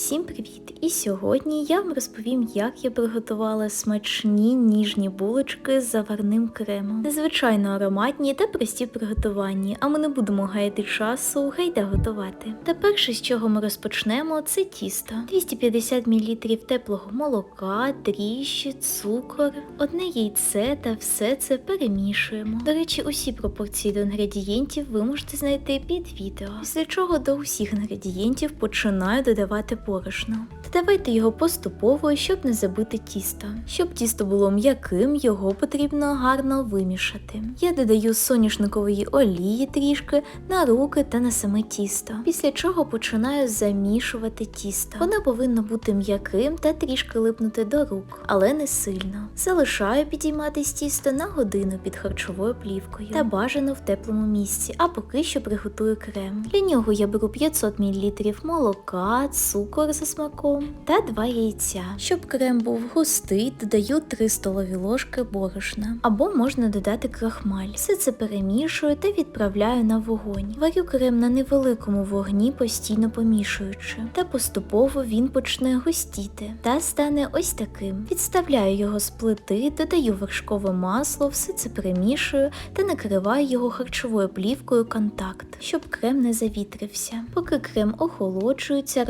Всім привіт! І сьогодні я вам розповім, як я приготувала смачні ніжні булочки з заварним кремом. Незвичайно ароматні та прості в приготуванні, а ми не будемо гаяти часу, гайда готувати. Та перше, з чого ми розпочнемо, це тісто. 250 мл теплого молока, дріжджі, цукор, одне яйце та все це перемішуємо. До речі, усі пропорції до інгредієнтів ви можете знайти під відео. Після чого до усіх інгредієнтів починаю додавати борошно. Додавайте його поступово, щоб не забити тісто. Щоб тісто було м'яким, його потрібно гарно вимішати. Я додаю соняшникової олії трішки на руки та на саме тісто. Після чого починаю замішувати тісто. Воно повинно бути м'яким та трішки липнути до рук, але не сильно. Залишаю підійматись тісто на годину під харчовою плівкою та бажано в теплому місці, а поки що приготую крем. Для нього я беру 500 мл молока, цукор за смаком та 2 яйця. Щоб крем був густий, додаю 3 столові ложки борошна або можна додати крахмаль. Все це перемішую та відправляю на вогонь. Варю крем на невеликому вогні, постійно помішуючи, та поступово він почне густіти та стане ось таким. Відставляю його з плити, додаю вершкове масло, все це перемішую та накриваю його харчовою плівкою контакт, щоб крем не завітрився. Поки крем охолоджується,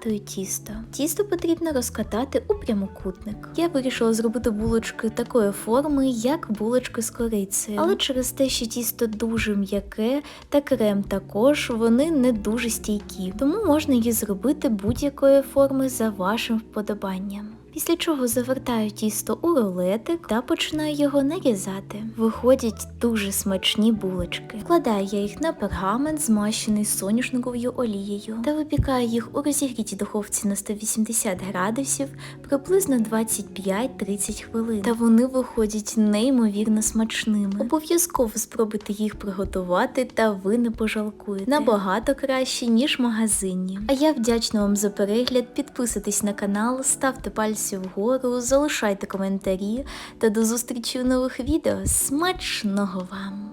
розкатую тісто. Тісто потрібно розкатати у прямокутник. Я вирішила зробити булочки такої форми, як булочки з корицею. Але через те, що тісто дуже м'яке та крем також, вони не дуже стійкі, тому можна її зробити будь-якої форми за вашим вподобанням. Після чого завертаю тісто у рулетик та починаю його нарізати. Виходять дуже смачні булочки. Вкладаю я їх на пергамент, змащений соняшниковою олією, та випікаю їх у розігрітій духовці на 180 градусів приблизно 25-30 хвилин. Та вони виходять неймовірно смачними. Обов'язково спробуйте їх приготувати, та ви не пожалкуєте. Набагато краще, ніж магазинні. А я вдячна вам за перегляд. Підписуйтесь на канал, ставте пальці вгору, залишайте коментарі та до зустрічі у нових відео. Смачного вам!